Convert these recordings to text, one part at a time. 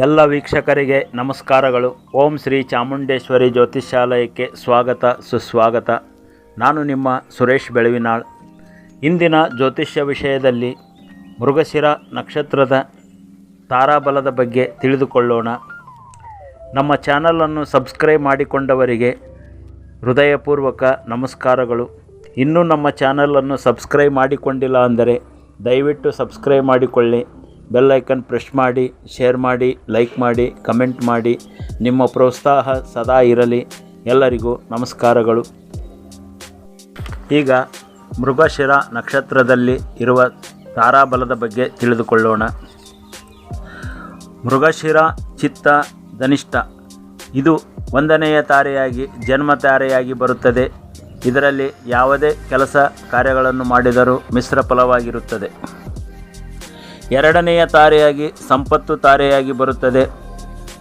ಎಲ್ಲ ವೀಕ್ಷಕರಿಗೆ ನಮಸ್ಕಾರಗಳು. ಓಂ ಶ್ರೀ ಚಾಮುಂಡೇಶ್ವರಿ ಜ್ಯೋತಿಷ್ಯಾಲಯಕ್ಕೆ ಸ್ವಾಗತ, ಸುಸ್ವಾಗತ. ನಾನು ನಿಮ್ಮ ಸುರೇಶ್ ಬೆಳವಿನಾಳ್. ಇಂದಿನ ಜ್ಯೋತಿಷ್ಯ ವಿಷಯದಲ್ಲಿ ಮೃಗಶಿರ ನಕ್ಷತ್ರದ ತಾರಾಬಲದ ಬಗ್ಗೆ ತಿಳಿದುಕೊಳ್ಳೋಣ. ನಮ್ಮ ಚಾನಲನ್ನು ಸಬ್ಸ್ಕ್ರೈಬ್ ಮಾಡಿಕೊಂಡವರಿಗೆ ಹೃದಯಪೂರ್ವಕ ನಮಸ್ಕಾರಗಳು. ಇನ್ನೂ ನಮ್ಮ ಚಾನಲನ್ನು ಸಬ್ಸ್ಕ್ರೈಬ್ ಮಾಡಿಕೊಂಡಿಲ್ಲ ಅಂದರೆ ದಯವಿಟ್ಟು ಸಬ್ಸ್ಕ್ರೈಬ್ ಮಾಡಿಕೊಳ್ಳಿ. ಬೆಲ್ ಐಕನ್ ಪ್ರೆಸ್ ಮಾಡಿ, ಶೇರ್ ಮಾಡಿ, ಲೈಕ್ ಮಾಡಿ, ಕಮೆಂಟ್ ಮಾಡಿ. ನಿಮ್ಮ ಪ್ರೋತ್ಸಾಹ ಸದಾ ಇರಲಿ. ಎಲ್ಲರಿಗೂ ನಮಸ್ಕಾರಗಳು. ಈಗ ಮೃಗಶಿರ ನಕ್ಷತ್ರದಲ್ಲಿ ಇರುವ ತಾರಾಬಲದ ಬಗ್ಗೆ ತಿಳಿದುಕೊಳ್ಳೋಣ. ಮೃಗಶಿರ ಚಿತ್ತ ಧನಿಷ್ಠ. ಇದು ಒಂದನೆಯ ತಾರೆಯಾಗಿ, ಜನ್ಮ ತಾರೆಯಾಗಿ ಬರುತ್ತದೆ. ಇದರಲ್ಲಿ ಯಾವುದೇ ಕೆಲಸ ಕಾರ್ಯಗಳನ್ನು ಮಾಡಿದರೂ ಮಿಶ್ರ ಫಲವಾಗಿರುತ್ತದೆ. ಎರಡನೆಯ ತಾರೆಯಾಗಿ, ಸಂಪತ್ತು ತಾರೆಯಾಗಿ ಬರುತ್ತದೆ.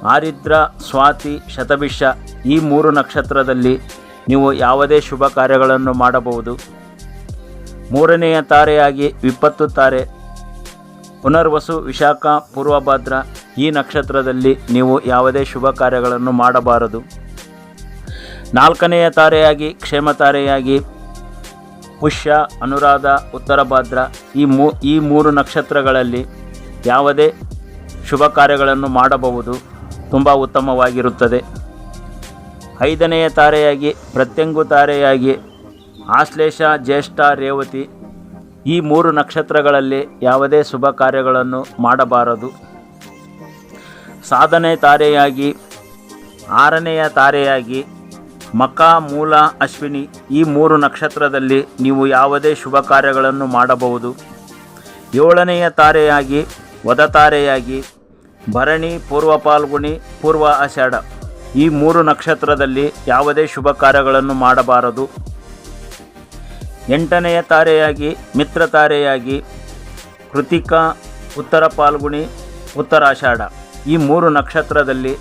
ಆರಿದ್ರ, ಸ್ವಾತಿ, ಶತಭಿಷ, ಈ ಮೂರು ನಕ್ಷತ್ರದಲ್ಲಿ ನೀವು ಯಾವುದೇ ಶುಭ ಕಾರ್ಯಗಳನ್ನು ಮಾಡಬಹುದು. ಮೂರನೆಯ ತಾರೆಯಾಗಿ ವಿಪತ್ತು ತಾರೆ. ಪುನರ್ವಸು, ವಿಶಾಖ, ಪೂರ್ವಭದ್ರ, ಈ ನಕ್ಷತ್ರದಲ್ಲಿ ನೀವು ಯಾವುದೇ ಶುಭ ಕಾರ್ಯಗಳನ್ನು ಮಾಡಬಾರದು. ನಾಲ್ಕನೆಯ ತಾರೆಯಾಗಿ ಕ್ಷೇಮ ತಾರೆಯಾಗಿ ಪುಷ್ಯ, ಅನುರಾಧ, ಉತ್ತರ ಭಾದ್ರ ಈ ಮೂ, ಈ ಮೂರು ನಕ್ಷತ್ರಗಳಲ್ಲಿ ಯಾವುದೇ ಶುಭ ಕಾರ್ಯಗಳನ್ನು ಮಾಡಬಹುದು. ತುಂಬ ಉತ್ತಮವಾಗಿರುತ್ತದೆ. ಐದನೆಯ ತಾರೆಯಾಗಿ ಪ್ರತ್ಯಂಗು ತಾರೆಯಾಗಿ ಆಶ್ಲೇಷ, ಜ್ಯೇಷ್ಠ, ರೇವತಿ ಈ ಮೂರು ನಕ್ಷತ್ರಗಳಲ್ಲಿ ಯಾವುದೇ ಶುಭ ಕಾರ್ಯಗಳನ್ನು ಮಾಡಬಾರದು. ಸಾಧನೆ ತಾರೆಯಾಗಿ, ಆರನೆಯ ತಾರೆಯಾಗಿ ಮಕ, ಮೂಲ, ಅಶ್ವಿನಿ ಈ ಮೂರು ನಕ್ಷತ್ರದಲ್ಲಿ ನೀವು ಯಾವುದೇ ಶುಭ ಕಾರ್ಯಗಳನ್ನು ಮಾಡಬಹುದು. ಏಳನೆಯ ತಾರೆಯಾಗಿ ವದತಾರೆಯಾಗಿ ಭರಣಿ, ಪೂರ್ವ ಪಾಲ್ಗುಣಿ, ಪೂರ್ವ ಆಷಾಢ. ಈ ಮೂರು ನಕ್ಷತ್ರದಲ್ಲಿ ಯಾವುದೇ ಶುಭ ಕಾರ್ಯಗಳನ್ನು ಮಾಡಬಾರದು. ಎಂಟನೆಯ ತಾರೆಯಾಗಿ, ಮಿತ್ರ ತಾರೆಯಾಗಿ, ಕೃತಿಕಾ, ಉತ್ತರ ಪಾಲ್ಗುಣಿ ಉತ್ತರಾಷಾಢ ಈ ಮೂರು ನಕ್ಷತ್ರದಲ್ಲಿ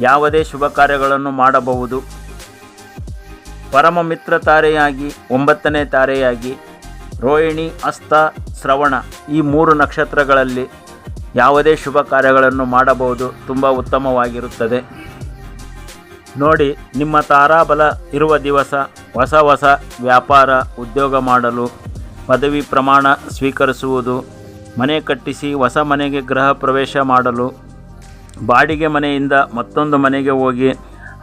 ಯಾವುದೇ ಶುಭ ಕಾರ್ಯಗಳನ್ನು ಮಾಡಬಹುದು. ಪರಮ ಮಿತ್ರ ತಾರೆಯಾಗಿ, ಒಂಬತ್ತನೇ ತಾರೆಯಾಗಿ, ರೋಹಿಣಿ, ಅಸ್ತ, ಶ್ರವಣ ಈ ಮೂರು ನಕ್ಷತ್ರಗಳಲ್ಲಿ ಯಾವುದೇ ಶುಭ ಕಾರ್ಯಗಳನ್ನು ಮಾಡಬಹುದು, ತುಂಬ ಉತ್ತಮವಾಗಿರುತ್ತದೆ. ನೋಡಿ, ನಿಮ್ಮ ತಾರಾಬಲ ಇರುವ ದಿವಸ ಹೊಸ ಹೊಸ ವ್ಯಾಪಾರ, ಉದ್ಯೋಗ ಮಾಡಲು, ಪದವಿ ಪ್ರಮಾಣ ಸ್ವೀಕರಿಸುವುದು, ಮನೆ ಕಟ್ಟಿಸಿ ಹೊಸ ಮನೆಗೆ ಗೃಹ ಪ್ರವೇಶ ಮಾಡಲು, ಬಾಡಿಗೆ ಮನೆಯಿಂದ ಮತ್ತೊಂದು ಮನೆಗೆ ಹೋಗಿ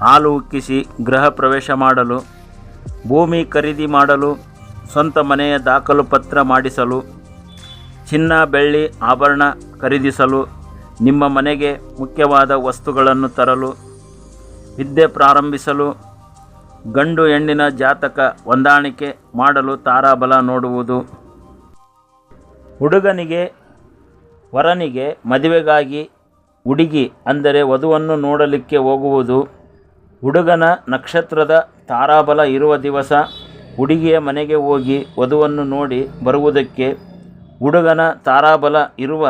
ಹಾಲು ಉಕ್ಕಿಸಿ ಗೃಹ ಪ್ರವೇಶ ಮಾಡಲು ಭೂಮಿ ಖರೀದಿ ಮಾಡಲು, ಸ್ವಂತ ಮನೆಯ ದಾಖಲು ಪತ್ರ ಮಾಡಿಸಲು, ಚಿನ್ನ, ಬೆಳ್ಳಿ, ಆಭರಣ ಖರೀದಿಸಲು, ನಿಮ್ಮ ಮನೆಗೆ ಮುಖ್ಯವಾದ ವಸ್ತುಗಳನ್ನು ತರಲು, ವಿದ್ಯೆ ಪ್ರಾರಂಭಿಸಲು, ಗಂಡು ಹೆಣ್ಣಿನ ಜಾತಕ ಹೊಂದಾಣಿಕೆ ಮಾಡಲು ತಾರಾಬಲ ನೋಡುವುದು. ಹುಡುಗನಿಗೆ, ವರನಿಗೆ ಮದುವೆಗಾಗಿ ಹುಡುಗಿ ಅಂದರೆ ವಧುವನ್ನು ನೋಡಲಿಕ್ಕೆ ಹೋಗುವುದು. ಹುಡುಗನ ನಕ್ಷತ್ರದ ತಾರಾಬಲ ಇರುವ ದಿವಸ ಹುಡುಗಿಯ ಮನೆಗೆ ಹೋಗಿ ವಧುವನ್ನು ನೋಡಿ ಬರುವುದಕ್ಕೆ ಹುಡುಗನ ತಾರಾಬಲ ಇರುವ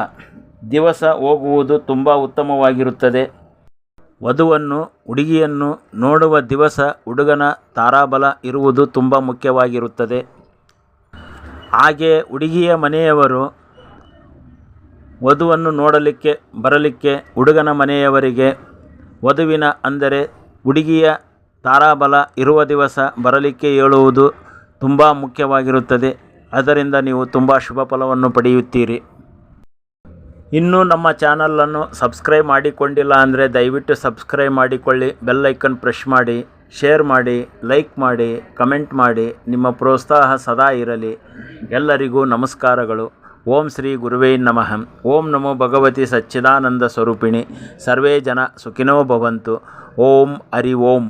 ದಿವಸ ಹೋಗುವುದು ತುಂಬ ಉತ್ತಮವಾಗಿರುತ್ತದೆ. ವಧುವನ್ನು, ಹುಡುಗಿಯನ್ನು ನೋಡುವ ದಿವಸ ಹುಡುಗನ ತಾರಾಬಲ ಇರುವುದು ತುಂಬ ಮುಖ್ಯವಾಗಿರುತ್ತದೆ. ಹಾಗೆ ಹುಡುಗಿಯ ಮನೆಯವರು ವಧುವನ್ನು ನೋಡಲಿಕ್ಕೆ, ಬರಲಿಕ್ಕೆ ಹುಡುಗನ ಮನೆಯವರಿಗೆ ವಧುವಿನ ಅಂದರೆ ಹುಡುಗಿಯ ತಾರಾಬಲ ಇರುವ ದಿವಸ ಬರಲಿಕ್ಕೆ ಹೇಳುವುದು ತುಂಬ ಮುಖ್ಯವಾಗಿರುತ್ತದೆ. ಅದರಿಂದ ನೀವು ತುಂಬ ಶುಭ ಫಲವನ್ನು ಪಡೆಯುತ್ತೀರಿ. ಇನ್ನೂ ನಮ್ಮ ಚಾನಲನ್ನು ಸಬ್ಸ್ಕ್ರೈಬ್ ಮಾಡಿಕೊಂಡಿಲ್ಲ ಅಂದರೆ ದಯವಿಟ್ಟು ಸಬ್ಸ್ಕ್ರೈಬ್ ಮಾಡಿಕೊಳ್ಳಿ. ಬೆಲ್ ಐಕನ್ ಮಾಡಿ, ಶೇರ್ ಮಾಡಿ, ಲೈಕ್ ಮಾಡಿ, ಕಮೆಂಟ್ ಮಾಡಿ. ನಿಮ್ಮ ಪ್ರೋತ್ಸಾಹ ಸದಾ ಇರಲಿ. ಎಲ್ಲರಿಗೂ ನಮಸ್ಕಾರಗಳು. ಓಂ ಶ್ರೀ ಗುರುವೇ ನಮಃ. ಓಂ ನಮೋ ಭಗವತಿ ಸಚ್ಚಿದಾನಂದ ಸ್ವರೂಪಿಣಿ. ಸರ್ವೇ ಜನ ಸುಖಿನೋ ಭವಂತು. ಓಂ ಹರಿ ಓಂ.